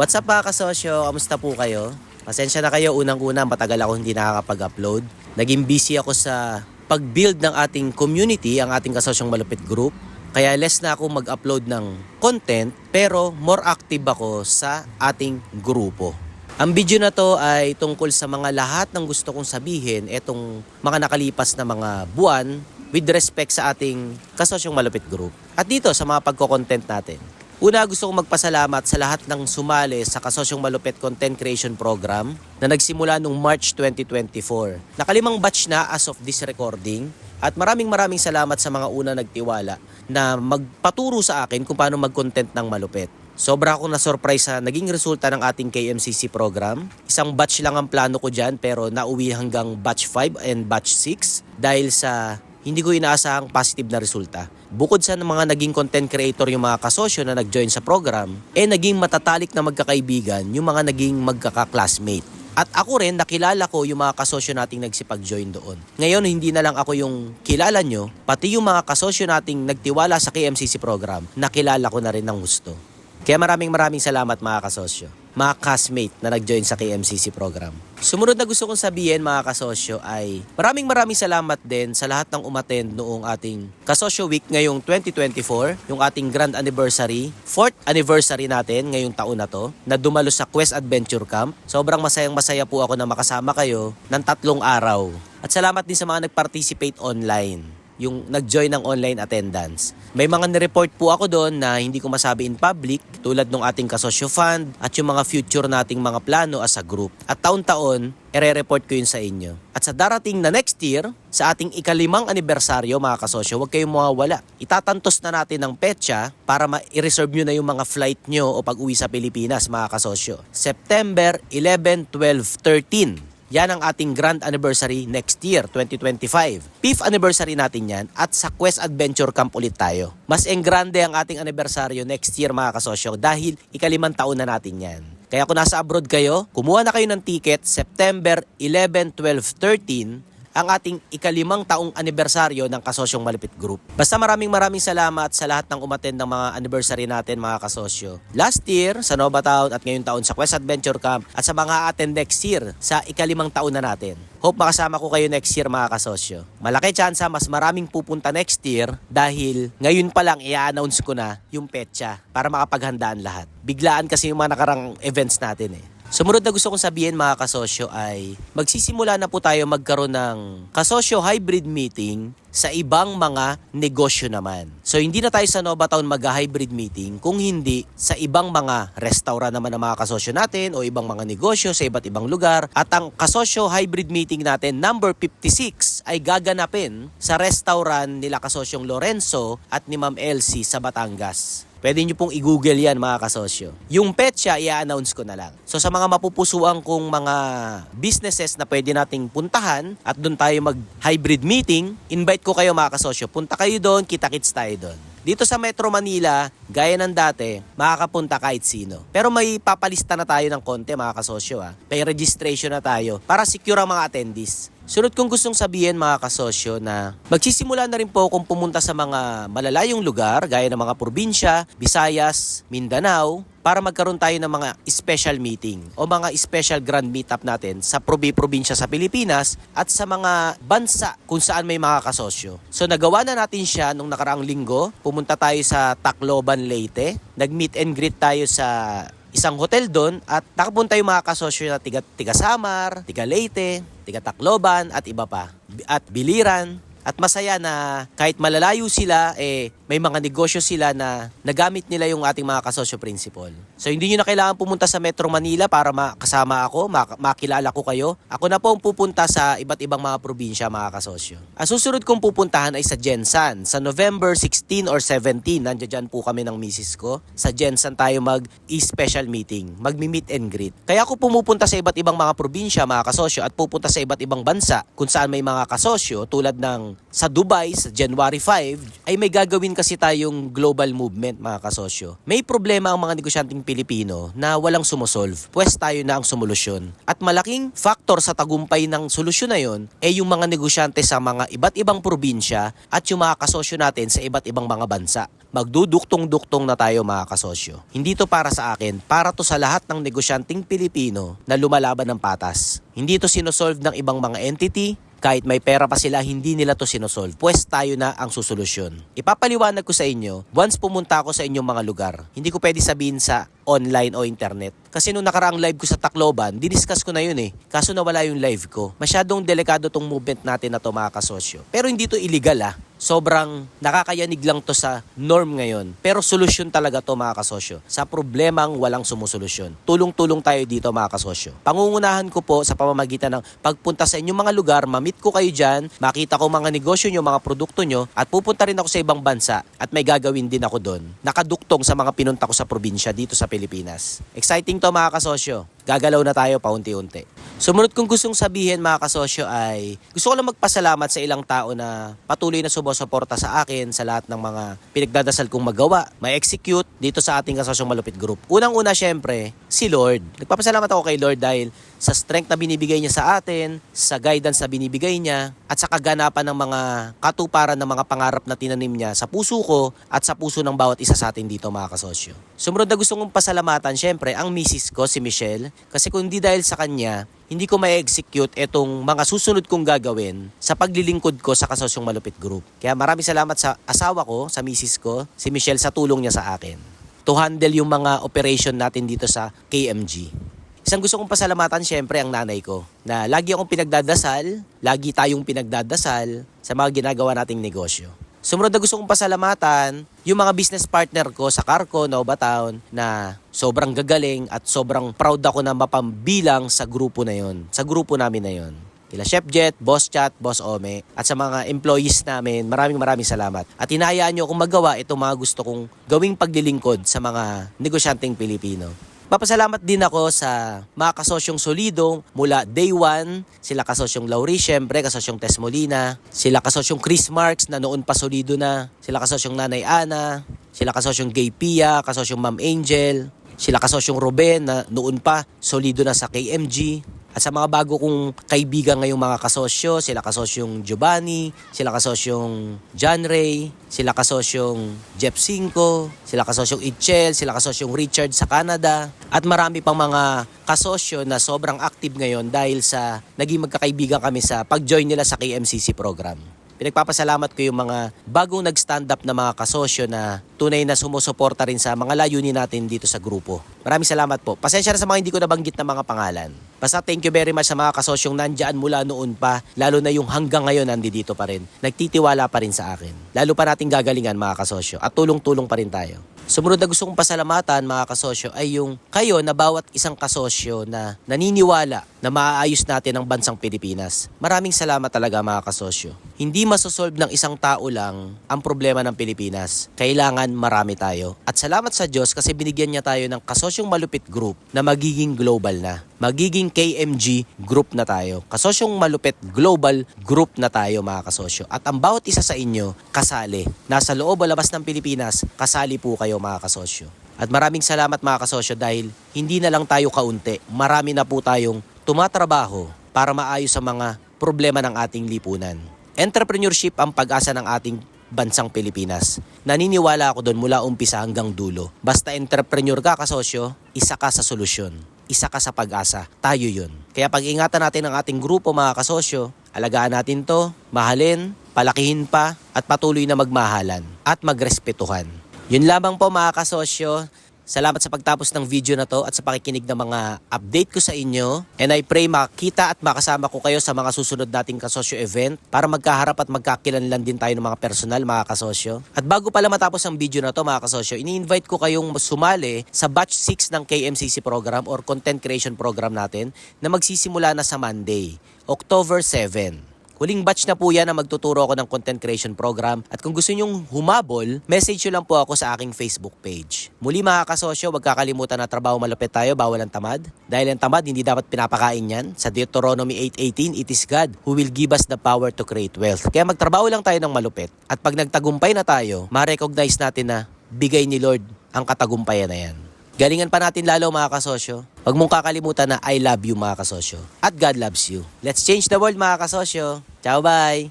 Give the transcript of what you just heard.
What's up mga kasosyo? Kamusta po kayo? Pasensya na kayo, unang-una matagal ako hindi nakakapag-upload. Naging busy ako sa pag-build ng ating community, ang ating kasosyong malupit group. Kaya less na ako mag-upload ng content pero more active ako sa ating grupo. Ang video na to ay tungkol sa mga lahat ng gusto kong sabihin etong mga nakalipas na mga buwan with respect sa ating kasosyong malupit group. At dito sa mga pagko-content natin. Una, gusto kong magpasalamat sa lahat ng sumali sa Kasosyong Malupit Content Creation Program na nagsimula noong March 2024. Nakalimang batch na as of this recording at maraming maraming salamat sa mga una nagtiwala na magpaturo sa akin kung paano mag-content ng malupit. Sobra akong na-surprise sa naging resulta ng ating KMCC program. Isang batch lang ang plano ko dyan pero nauwi hanggang batch 5 and batch 6 dahil sa hindi ko inaasahang positive na resulta. Bukod sa mga naging content creator yung mga kasosyo na nag-join sa program, eh naging matatalik na magkakaibigan yung mga naging magkaka-classmate. At ako rin, nakilala ko yung mga kasosyo nating nagsipag-join doon. Ngayon, hindi na lang ako yung kilala nyo, pati yung mga kasosyo nating nagtiwala sa KMCC program, nakilala ko na rin ng gusto. Kaya maraming maraming salamat mga kasosyo, mga classmate na nag-join sa KMCC program. Sumunod na gusto kong sabihin mga kasosyo ay maraming maraming salamat din sa lahat ng umattend noong ating Kasosyo Week ngayong 2024, yung ating grand anniversary, fourth anniversary natin ngayong taon na to, na dumalo sa Quest Adventure Camp. Sobrang masayang masaya po ako na makasama kayo ng tatlong araw. At salamat din sa mga nag-participate online yung nag-join ng online attendance. May mga nireport po ako doon na hindi ko masabi in public tulad ng ating kasosyo fund at yung mga future nating mga plano as a group. At taon-taon, ere-report ko yun sa inyo. At sa darating na next year, sa ating ikalimang anibersaryo mga kasosyo, huwag kayong mawawala. Itatantos na natin ng petsa para ma-reserve nyo na yung mga flight nyo o pag-uwi sa Pilipinas mga kasosyo. September 11, 12, 13. Yan ang ating grand anniversary next year, 2025. Fifth anniversary natin yan at sa Quest Adventure Camp ulit tayo. Mas engrande ang ating anniversaryo next year mga kasosyo dahil ikalimang taon na natin yan. Kaya kung nasa abroad kayo, kumuha na kayo ng ticket September 11, 12, 13 ang ating ikalimang taong anibersaryo ng Kasosyong Malupit Group. Basta maraming maraming salamat sa lahat ng umattend ng mga anniversary natin mga kasosyo. Last year sa Nova Town at ngayong taon sa Quest Adventure Camp at sa mga attend next year sa ikalimang taon na natin. Hope makasama ko kayo next year mga kasosyo. Malaki tsansa mas maraming pupunta next year dahil ngayon pa lang i-announce ko na yung petsa para makapaghandaan lahat. Biglaan kasi yung mga nakarang events natin eh. Sumunod na gusto kong sabihin mga kasosyo ay magsisimula na po tayo magkaroon ng kasosyo hybrid meeting sa ibang mga negosyo naman. So hindi na tayo sa Nova Town mag-hybrid meeting kung hindi sa ibang mga restaurant naman ng mga kasosyo natin o ibang mga negosyo sa iba't ibang lugar. At ang kasosyo hybrid meeting natin number 56 ay gaganapin sa restaurant nila kasosyong Lorenzo at ni Ma'am Elsie sa Batangas. Pwede nyo pong i-google yan mga kasosyo. Yung petsa, i-announce ko na lang. So sa mga mapupusuan kong mga businesses na pwede nating puntahan at doon tayo mag-hybrid meeting, invite ko kayo mga kasosyo. Punta kayo doon, kita-kits tayo doon. Dito sa Metro Manila, gaya ng dati, makakapunta kahit sino. Pero may papalista na tayo ng konti mga kasosyo ha. May registration na tayo para secure ang mga attendees. Sunod kong gustong sabihin mga kasosyo na magsisimula na rin po kung pumunta sa mga malalayong lugar gaya ng mga probinsya, Visayas, Mindanao para magkaroon tayo ng mga special meeting o mga special grand meetup natin sa probi-probinsya sa Pilipinas at sa mga bansa kung saan may mga kasosyo. So nagawa na natin siya nung nakaraang linggo. Pumunta tayo sa Tacloban, Leyte. Nag-meet and greet tayo sa isang hotel doon at nakapunta yung mga kasosyo na tiga, tiga Samar, tiga Leyte, tiga Tacloban at iba pa. At Biliran. At masaya na kahit malalayo sila, eh, may mga negosyo sila na nagamit nila yung ating mga kasosyo principal. So hindi nyo na kailangan pumunta sa Metro Manila para makasama ako, mak- makilala ko kayo. Ako na po ang pupunta sa iba't ibang mga probinsya mga kasosyo. Ang susunod kong pupuntahan ay sa Jensan. Sa November 16 or 17, nandiyan po kami ng misis ko. Sa Jensan tayo mag-special meeting, magmi-meet and greet. Kaya ako pumupunta sa iba't ibang mga probinsya mga kasosyo at pupunta sa iba't ibang bansa kung saan may mga kasosyo tulad ng sa Dubai sa January 5 ay may gagawin kasi tayong global movement mga kasosyo. May problema ang mga negosyanteng Pilipino na walang sumosolve. Pwes tayo na ang sumulusyon. At malaking factor sa tagumpay ng solusyon na yon ay yung mga negosyante sa mga iba't ibang probinsya at yung mga kasosyo natin sa iba't ibang mga bansa. Magduduktong-duktong na tayo mga kasosyo. Hindi to para sa akin, para to sa lahat ng negosyanteng Pilipino na lumalaban ng patas. Hindi to sinosolve ng ibang mga entity, kahit may pera pa sila, hindi nila to sinosolve. Pwes tayo na ang susolusyon. Ipapaliwanag ko sa inyo, once pumunta ako sa inyong mga lugar, hindi ko pwede sabihin sa online o internet. Kasi nung nakaraang live ko sa Tacloban, diniscuss ko na yun eh. Kaso nawala yung live ko. Masyadong delikado tong movement natin na to mga kasosyo. Pero hindi to illegal ah. Sobrang nakakayanig lang to sa norm ngayon. Pero solusyon talaga to mga kasosyo. Sa problemang walang sumusolusyon. Tulong-tulong tayo dito mga kasosyo. Pangungunahan ko po sa pamamagitan ng pagpunta sa inyong mga lugar, mamit ko kayo dyan, makita ko mga negosyo nyo, mga produkto nyo, at pupunta rin ako sa ibang bansa at may gagawin din ako doon. Nakaduktong sa mga pinunta ko sa probinsya dito sa Pilipinas. Exciting to mga kasosyo. Gagalaw na tayo paunti-unti. Sumunod kong gustong sabihin mga kasosyo ay gusto ko lang magpasalamat sa ilang tao na patuloy na sumusuporta sa akin sa lahat ng mga pinagdadasal kong magawa, ma-execute dito sa ating kasosyong malupit group. Unang-una syempre, si Lord. Nagpapasalamat ako kay Lord dahil sa strength na binibigay niya sa atin, sa guidance na binibigay niya, at sa kaganapan ng mga katuparan ng mga pangarap na tinanim niya sa puso ko at sa puso ng bawat isa sa atin dito mga kasosyo. Sumunod na gusto kong pasalamatan syempre ang misis ko si Michelle kasi kung hindi dahil sa kanya, hindi ko ma-execute itong mga susunod kong gagawin sa paglilingkod ko sa Kasosyong Malupit Group. Kaya maraming salamat sa asawa ko, sa misis ko, si Michelle sa tulong niya sa akin. To handle yung mga operation natin dito sa KMG. Isang gusto kong pasalamatan syempre ang nanay ko na lagi akong pinagdadasal, lagi tayong pinagdadasal sa mga ginagawa nating negosyo. Sumunod na gusto kong pasalamatan yung mga business partner ko sa Carco, Nova Town na sobrang gagaling at sobrang proud ako na mapambilang sa grupo na yon, sa grupo namin na yon. Kila Chef Jet, Boss Chat, Boss Ome, at sa mga employees namin, maraming maraming salamat. At hinahayaan nyo akong magawa itong mga gusto kong gawing paglilingkod sa mga negosyanteng Pilipino. Papasalamat din ako sa mga kasosyong solido mula day one, sila kasosyong Lauri, syempre, kasosyong Tess Molina, sila kasosyong Chris Marks na noon pa solido na, sila kasosyong Nanay Ana, sila kasosyong Gay Pia, kasosyong Ma'am Angel, sila kasosyong Ruben na noon pa solido na sa KMG, at sa mga bago kong kaibigan ngayong mga kasosyo, sila kasosyong Giovanni, sila kasosyong John Ray, sila kasosyong Jeff Cinco, sila kasosyong Itchel, sila kasosyong Richard sa Canada, at marami pang mga kasosyo na sobrang active ngayon dahil sa naging magkakaibigan kami sa pag-join nila sa KMCC program. Pinagpapasalamat ko yung mga bagong nag-stand up na mga kasosyo na tunay na sumusuporta rin sa mga layunin natin dito sa grupo. Maraming salamat po. Pasensya na sa mga hindi ko nabanggit na mga pangalan. Basta thank you very much sa mga kasosyong nandyan mula noon pa, lalo na yung hanggang ngayon nandito pa rin. Nagtitiwala pa rin sa akin. Lalo pa nating gagalingan mga kasosyo at tulong-tulong pa rin tayo. Sumunod na gusto kong pasalamatan mga kasosyo ay yung kayo na bawat isang kasosyo na naniniwala na maaayos natin ang bansang Pilipinas. Maraming salamat talaga mga kasosyo. Hindi masosolve ng isang tao lang ang problema ng Pilipinas. Kailangan marami tayo. At salamat sa Diyos kasi binigyan niya tayo ng kasosyong malupit group na magiging global na. Magiging KMG group na tayo. Kasosyong malupit global group na tayo mga kasosyo. At ang bawat isa sa inyo kasali. Nasa loob o labas ng Pilipinas, kasali po kayo mga kasosyo. At maraming salamat mga kasosyo dahil hindi na lang tayo kaunti. Marami na po tayong tumatrabaho para maayos ang mga problema ng ating lipunan. Entrepreneurship ang pag-asa ng ating bansang Pilipinas. Naniniwala ako doon mula umpisa hanggang dulo. Basta entrepreneur ka kasosyo, isa ka sa solusyon. Isa ka sa pag-asa. Tayo yun. Kaya pag-ingatan natin ang ating grupo mga kasosyo, alagaan natin to, mahalin, palakihin pa, at patuloy na magmahalan at magrespetuhan. Yun lamang po mga kasosyo. Salamat sa pagtapos ng video na to at sa pakikinig ng mga update ko sa inyo. And I pray makita at makasama ko kayo sa mga susunod nating kasosyo event para magkaharap at magkakilanlan din tayo ng mga personal mga kasosyo. At bago pala matapos ang video na to mga kasosyo, ini-invite ko kayong sumali sa batch 6 ng KMCC program or content creation program natin na magsisimula na sa Monday, October 7. Huling batch na po yan na magtuturo ako ng content creation program. At kung gusto nyong humabol, message nyo lang po ako sa aking Facebook page. Muli mga kasosyo, huwag kakalimutan na trabaho malupit tayo, bawal ang tamad. Dahil ang tamad, hindi dapat pinapakain yan. Sa Deuteronomy 8.18, it is God who will give us the power to create wealth. Kaya magtrabaho lang tayo ng malupit. At pag nagtagumpay na tayo, ma-recognize natin na bigay ni Lord ang katagumpayan na yan. Galingan pa natin lalo mga kasosyo. Huwag mong kakalimutan na I love you mga kasosyo. At God loves you. Let's change the world mga kasosyo. Ciao bye!